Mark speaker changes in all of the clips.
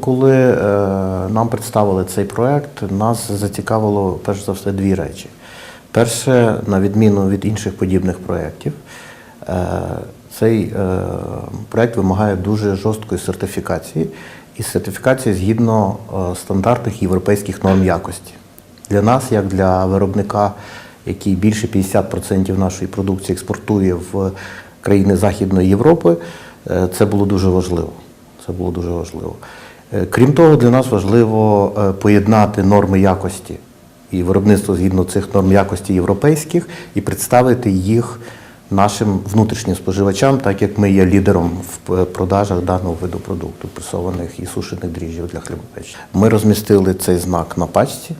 Speaker 1: Коли е, нам представили цей проект, нас зацікавило перш за все дві речі. Перше, на відміну від інших подібних проєктів, е, цей е, проєкт вимагає дуже жорсткої сертифікації і сертифікації згідно е, стандартних європейських норм якості. Для нас, як для виробника, який більше 50% нашої продукції експортує в країни Західної Європи, е, це було дуже важливо. Це було дуже важливо. Е, Крім того, для нас важливо е, поєднати норми якості і виробництво згідно цих норм якості європейських і представити їх нашим внутрішнім споживачам, так як ми є лідером в е, продажах даного виду продукту, пресованих і сушених дріжджів для хлібопечі. Ми розмістили цей знак на пачці,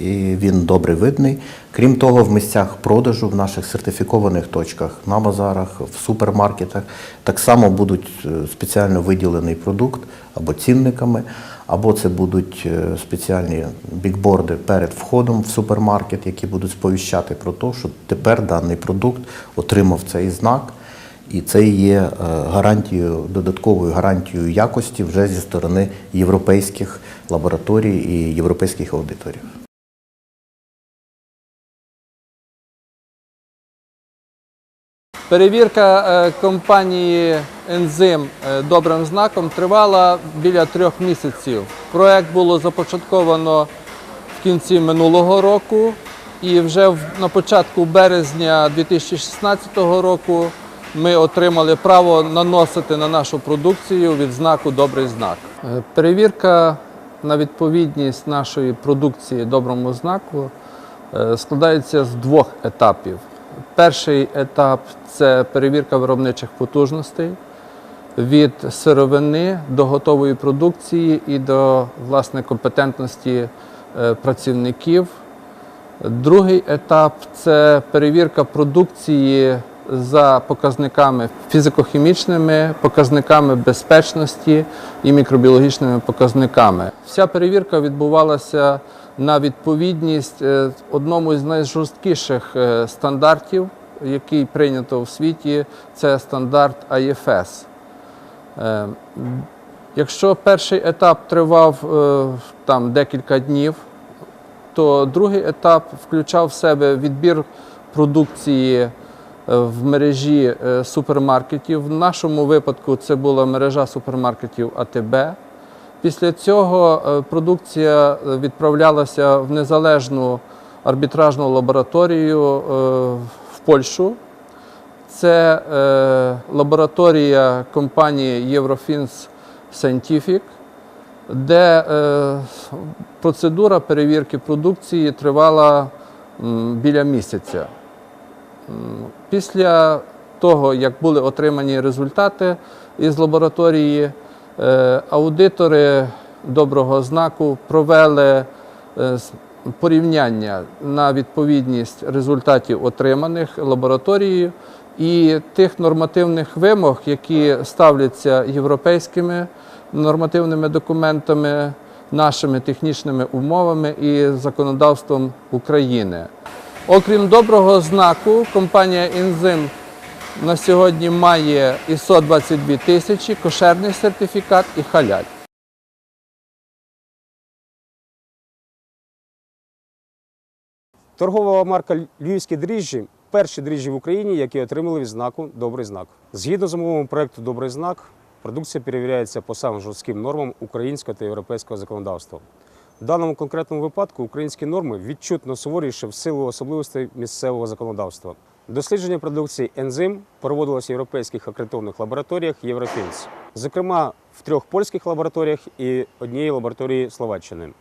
Speaker 1: і він добре видний. Крім того, в місцях продажу, в наших сертифікованих точках, на базарах, в супермаркетах так само будуть е, спеціально виділений продукт або цінниками, або це будуть е, спеціальні бікборди перед входом в супермаркет, які будуть сповіщати про те, що тепер даний продукт отримав цей знак. І це є е, гарантією, додатковою гарантією якості вже зі сторони європейських лабораторій і європейських аудиторів.
Speaker 2: Перевірка е, компанії Ензим е, добрим знаком тривала біля трьох місяців. Проект було започатковано в кінці минулого року, і вже на початку березня 2016 року ми отримали право наносити на нашу продукцію відзнаку Добрий знак. Е, Перевірка на відповідність нашої продукції доброму знаку складається з двох етапів. Перший етап це перевірка виробничих потужностей від сировини до готової продукції і до власне компетентності е, працівників. Другий етап це перевірка продукції за показниками фізико-хімічними, показниками безпечності і мікробіологічними показниками. Вся перевірка відбувалася на відповідність е, одному з найжорсткіших е, стандартів, який прийнято в світі, це стандарт IFS. Е, Якщо перший етап тривав там декілька днів, то другий етап включав в себе відбір продукції в мережі е, супермаркетів. В нашому випадку це була мережа супермаркетів АТБ. Після цього е, продукція е, відправлялася в незалежну арбітражну лабораторію е, в Польщу. Це е, лабораторія компанії Eurofins Scientific, де е, процедура перевірки продукції тривала біля місяця. Після того, як були отримані результати із лабораторії, е, аудитори доброго знаку провели е, порівняння на відповідність результатів, отриманих лабораторією, і тих нормативних вимог, які ставляться європейськими нормативними документами, нашими технічними умовами і законодавством України. Окрім доброго знаку, компанія Інзим на сьогодні має ISO 22 тисячі, кошерний сертифікат і халяль.
Speaker 3: Торгова марка Львівські дріжджі перші дріжджі в Україні, які отримали відзнаку Добрий знак. Згідно з умовами проекту Добрий знак, продукція перевіряється по самим жорстким нормам українського та європейського законодавства. В даному конкретному випадку українські норми відчутно суворіші в силу особливостей місцевого законодавства. Дослідження продукції ензим проводилося в європейських акредитованих лабораторіях Єврофінс, зокрема в трьох польських лабораторіях і однієї лабораторії Словаччини.